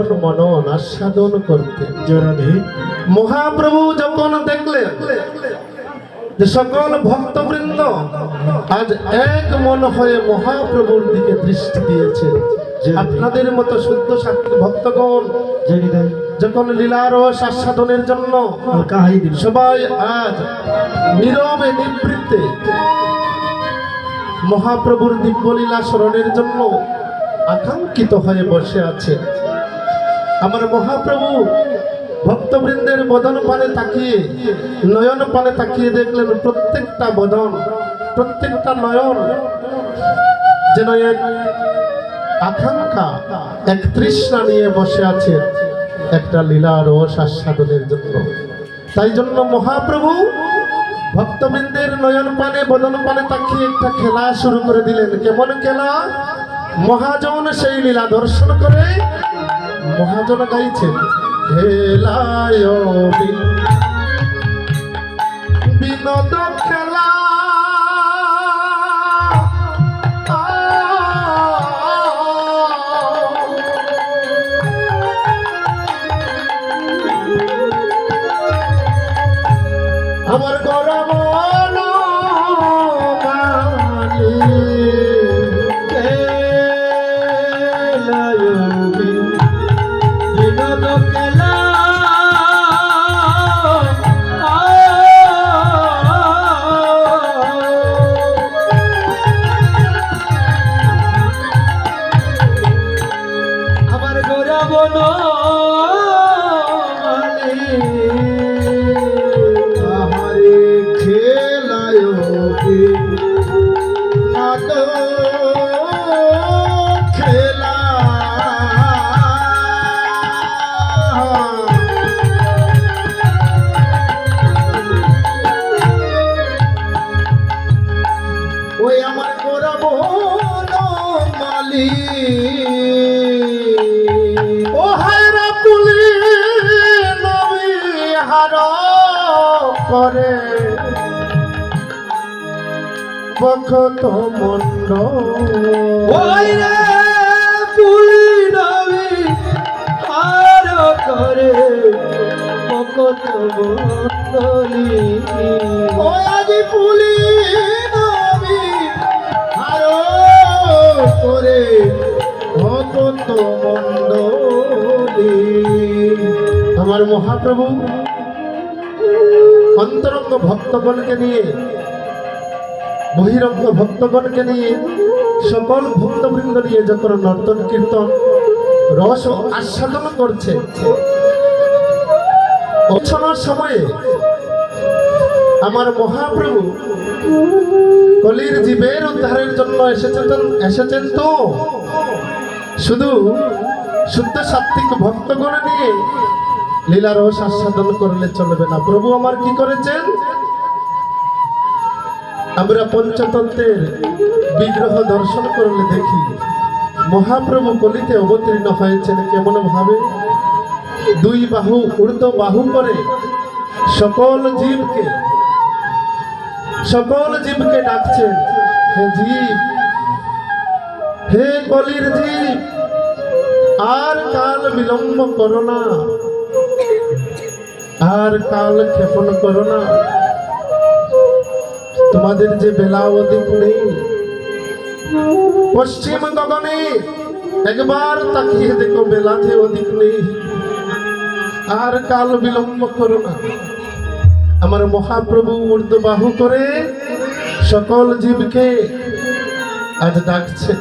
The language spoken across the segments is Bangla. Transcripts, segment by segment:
চরণ মনন আস্বাদন করতে। জরাধে মহাপ্রভু যখন দেখলেন যে সকল ভক্তবৃন্দ আজ এক মন হয়ে মহাপ্রভুর দিকে দৃষ্টি দিয়েছে আপনাদের মতো শুদ্ধ সাক্ষী ভক্তগণ যখন লীলার আস্বাদনের জন্য সবাই আজ নীরবে নিবৃত্তে মহাপ্রভুর দিব্যলীলা স্মরণের জন্য আকাঙ্ক্ষিত হয়ে বসে আছে। আমার মহাপ্রভু, ভক্তবৃন্দের বদন পানে তাকিয়ে, নয়ন পানে তাকিয়ে দেখলেন প্রত্যেকটা বদন, প্রত্যেকটা নয়ন যেন এক আকাঙ্ক্ষা, এক তৃষ্ণা নিয়ে বসে আছে একটা লীলা রস আস্বাদনের জন্য। তাই জন্য মহাপ্রভু, ভক্তবৃন্দের নয়ন পানে, বদন পানে তাকিয়ে একটা খেলা শুরু করে দিলেন। কেমন খেলা? মহাজন সেই লীলা দর্শন করে মহাজন গাইছেন হেলায় বি- বখত মন্ড আর করে বন্দলি ও আজি পুলি নবী হার করে ভকত মন্ডলী আমার মহাপ্রভু অন্তরঙ্গ ভক্তগণকে নিয়ে বহিরঙ্গ ভক্তগণকে নিয়ে সকল ভক্তবৃন্দ নিয়ে যখন নর্তন কীর্তন, রস আস্বাদন করছে সময়ে আমার মহাপ্রভু কলির জীবের উদ্ধারের জন্য এসেছেন এসেছেন তো? শুধু শুদ্ধ সাত্বিক ভক্তগণ নিয়ে লীলা রস আস্বাদন করলে চলবে না। প্রভু আমার কি করেছেন? আমরা পঞ্চতন্ত্রের বিগ্রহ দর্শন করলে দেখি মহাপ্রভু কলিতে অবতীর্ণ হয়েছেন কেমন ভাবে? দুই বাহু, ঊর্ধ্ব বাহু করে সকল জীবকে সকল জীবকে ডাকছেন। হে জীব, হে কলির জীব, আর কাল বিলম্ব করো না। আর কাল ক্ষেপণ করো না। তোমাদের যে বেলা অধিক নেই পশ্চিম গগনে একবার তাকিয়ে দেখো বেলা যে অধিক নেই আর কাল বিলম্ব করো না। আমার মহাপ্রভু ঊর্ধ্ব বাহু করে সকল জীবকে আজ ডাকছে।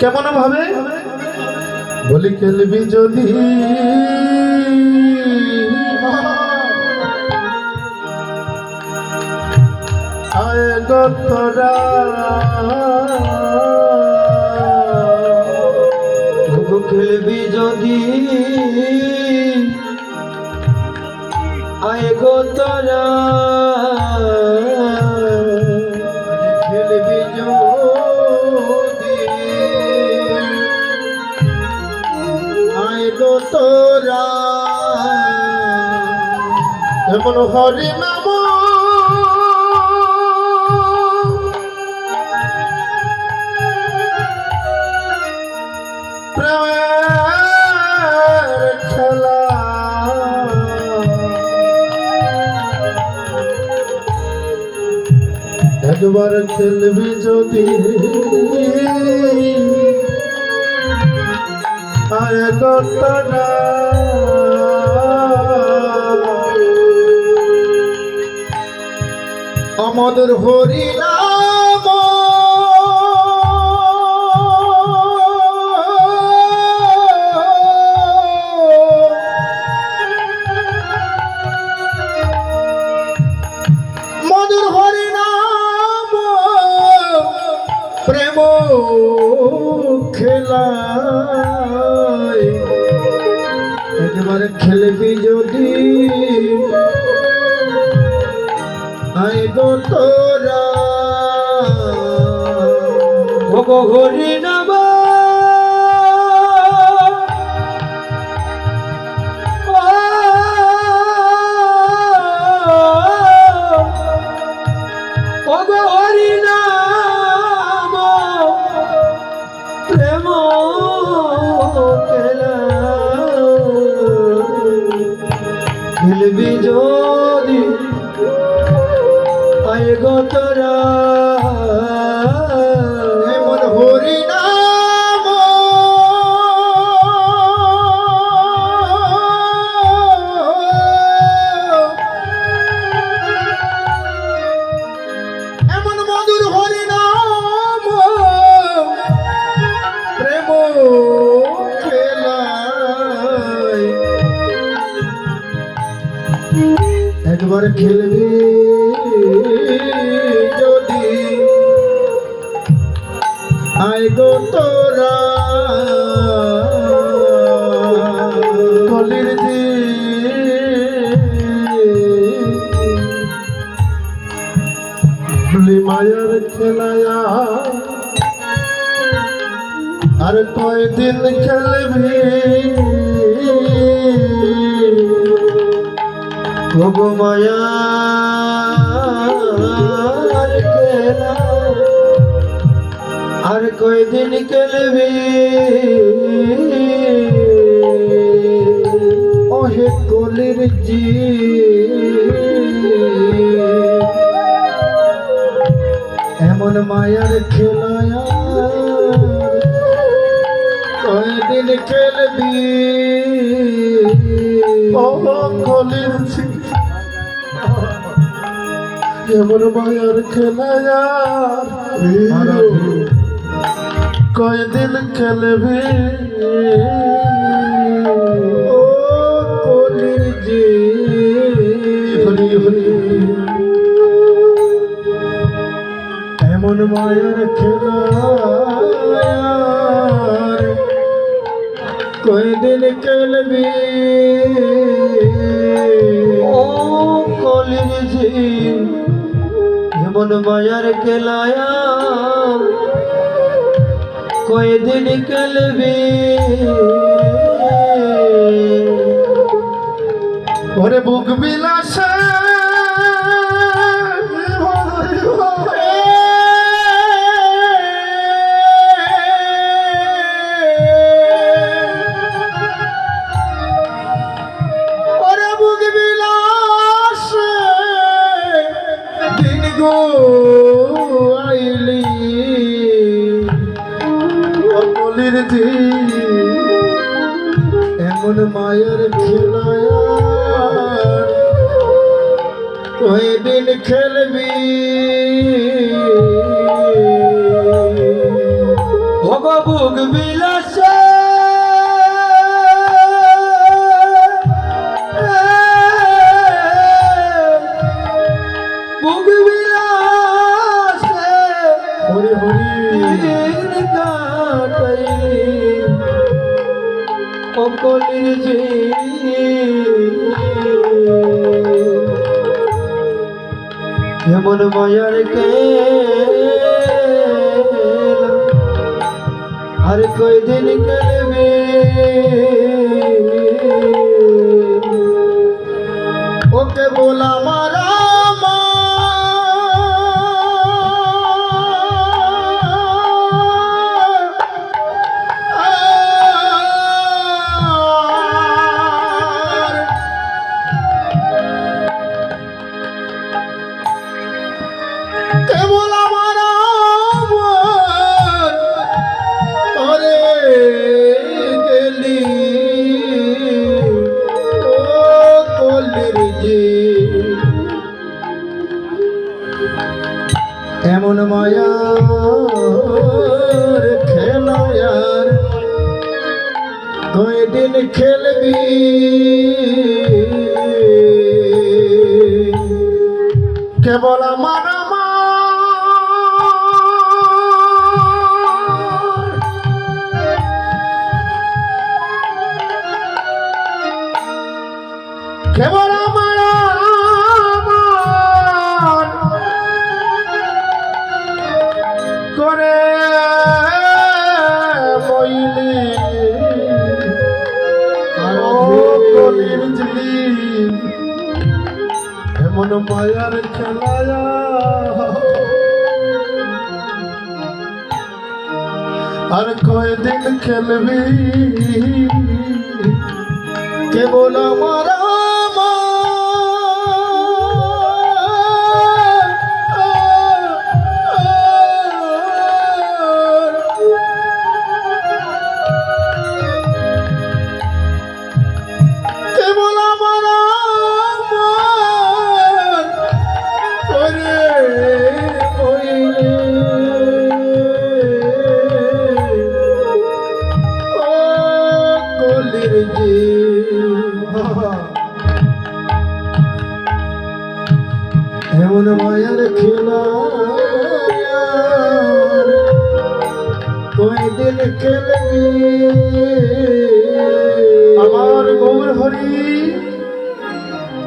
কেমন ভাবে? বলি খেলবি যদি আয় গো তোরা খেলবি যদি। আয় গো তোরা খেলবি যদি। আয় গো তোরা এমন হরি একবার খেলবি যদি। আমাদের হরিনাম খেলায় একবার খেলবি যদি আইব তোরা। ওগো হরি একবার খেলবি যদি। আয় গো তোরা। মায়ার খেলায়া। আর কয়দিন খেলবি? ওগো মায়ার খেলা আর কয়দিন খেলবি ওহে কলির জি। এমন মায়ার খেলায়া কয়দিন খেলবি ও কলির জি। এমন মায়ার খেলায়া কয়দিন খেলবি? এমন মায়ের খেলা কয়দিন খেলবি? ও কলির জি এমন মায়ার খেলায়া কয়দিন খেলবি? ওরে বুক বিলাসে। ওরে বুক বিলাসে। বুক বিলাসে। হরি হরি। কাটাইলি। অকলির জি মায়ার কে আর কই দিন কেলবি ওকে বলা মারা মায়ার খেলায়ার কয়দিন খেলবি। কেবল আমার। কেবল আমার মায়ার খেলায়া। আর কয়দিন খেলবি? কেবল আমার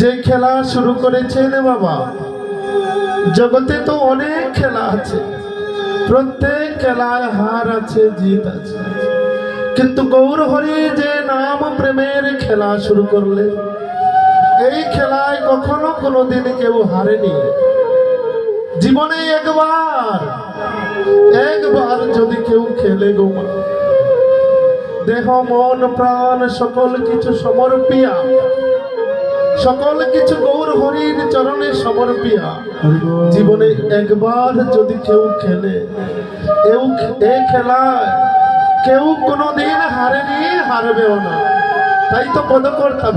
যে খেলা শুরু করেছেন বাবা জগতে তো অনেক খেলা আছে প্রত্যেক খেলায় হার আছে জিত আছে। কিন্তু গৌর হরি যে নাম প্রেমের খেলা শুরু করলে এই খেলায় কখনো কোনোদিন কেউ হারেনি। জীবনে একবার একবার যদি কেউ খেলে গো মা, দেহ মন প্রাণ সকল কিছু সমর্পিয়া। সকল কিছু গৌর হরির চরণে সমর্পিয়া। জীবনে একবার যদি কেউ খেলে এও এ খেলায়, কেউ কোনোদিন হারেনি, হারবেও না। তাই তো পদকর্তা